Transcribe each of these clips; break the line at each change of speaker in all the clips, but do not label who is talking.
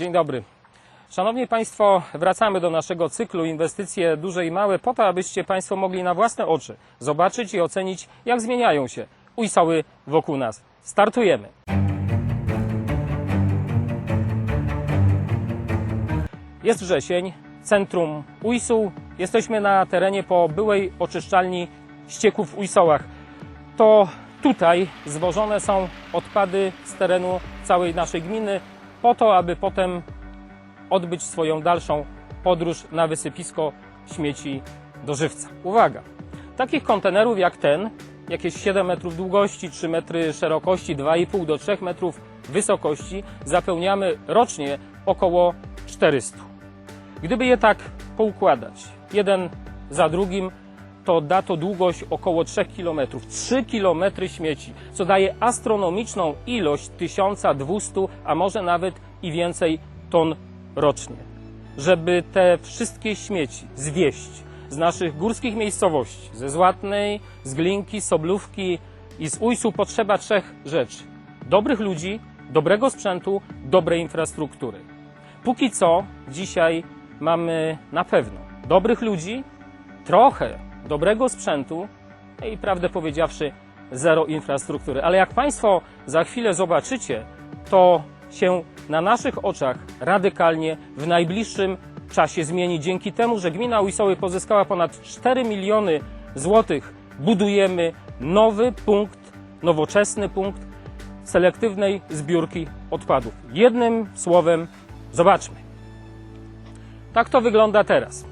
Dzień dobry. Szanowni Państwo, wracamy do naszego cyklu Inwestycje duże i małe po to, abyście Państwo mogli na własne oczy zobaczyć i ocenić, jak zmieniają się ujsały wokół nas. Startujemy. Jest wrzesień, centrum Ujsuł. Jesteśmy na terenie po byłej oczyszczalni ścieków w Ujsołach. To tutaj zwożone są odpady z terenu całej naszej gminy po to, aby potem odbyć swoją dalszą podróż na wysypisko śmieci do żywca. Uwaga! Takich kontenerów jak ten, jakieś 7 metrów długości, 3 metry szerokości, 2,5 do 3 metrów wysokości, zapełniamy rocznie około 400. Gdyby je tak poukładać, jeden za drugim, to da to długość około 3 km. 3 km śmieci, co daje astronomiczną ilość 1200, a może nawet i więcej ton rocznie. Żeby te wszystkie śmieci zwieść z naszych górskich miejscowości, ze Złatnej, z Glinki, Soblówki i z Ujsu potrzeba trzech rzeczy. Dobrych ludzi, dobrego sprzętu, dobrej infrastruktury. Póki co dzisiaj mamy na pewno dobrych ludzi, trochę dobrego sprzętu i prawdę powiedziawszy zero infrastruktury. Ale jak Państwo za chwilę zobaczycie, to się na naszych oczach radykalnie w najbliższym czasie zmieni. Dzięki temu, że gmina Ujsoły pozyskała ponad 4 miliony złotych, budujemy nowy punkt, nowoczesny punkt selektywnej zbiórki odpadów. Jednym słowem, zobaczmy. Tak to wygląda teraz.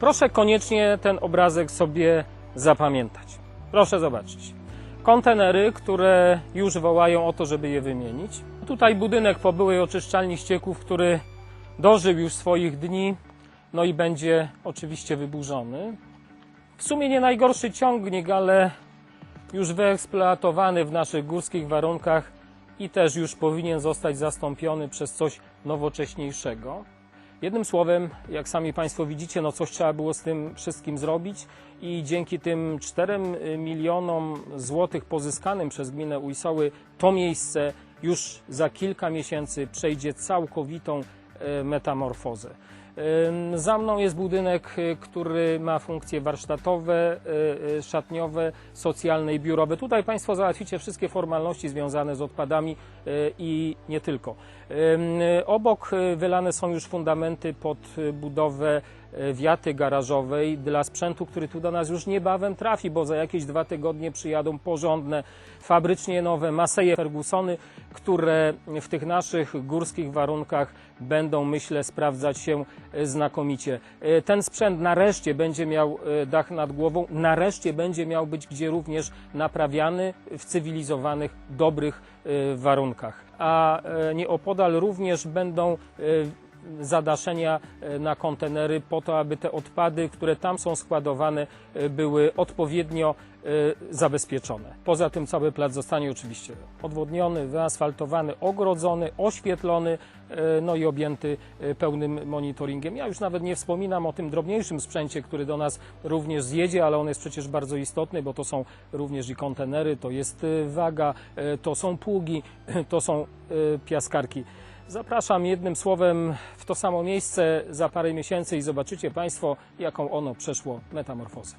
Proszę koniecznie ten obrazek sobie zapamiętać. Proszę zobaczyć. Kontenery, które już wołają o to, żeby je wymienić. Tutaj budynek po byłej oczyszczalni ścieków, który dożył już swoich dni, no i będzie oczywiście wyburzony. W sumie nie najgorszy ciągnik, ale już wyeksploatowany w naszych górskich warunkach i też już powinien zostać zastąpiony przez coś nowocześniejszego. Jednym słowem, jak sami Państwo widzicie, no coś trzeba było z tym wszystkim zrobić i dzięki tym 4 milionom złotych pozyskanym przez gminę Ujsoły to miejsce już za kilka miesięcy przejdzie całkowitą e, metamorfozę. Za mną jest budynek, y, który ma funkcje warsztatowe, y, y, szatniowe, socjalne i biurowe. Tutaj Państwo załatwicie wszystkie formalności związane z odpadami i nie tylko. Obok wylane są już fundamenty pod budowę wiaty garażowej dla sprzętu, który tu do nas już niebawem trafi, bo za jakieś dwa tygodnie przyjadą porządne, fabrycznie nowe Maseje Fergusony, które w tych naszych górskich warunkach będą, myślę, sprawdzać się e, znakomicie. E, Ten sprzęt nareszcie będzie miał e, dach nad głową, nareszcie będzie miał być gdzie również naprawiany w cywilizowanych, dobrych warunkach. A nieopodal również będą zadaszenia e, na kontenery po to, aby te odpady, które tam są składowane, e, były odpowiednio e, zabezpieczone. Poza tym cały plac zostanie oczywiście odwodniony, wyasfaltowany, ogrodzony, oświetlony, no i objęty pełnym monitoringiem. Ja już nawet nie wspominam o tym drobniejszym sprzęcie, który do nas również zjedzie, ale on jest przecież bardzo istotny, bo to są również i kontenery, to jest waga, to są pługi, to są piaskarki. Zapraszam jednym słowem w to samo miejsce za parę miesięcy i zobaczycie Państwo, jaką ono przeszło metamorfozę.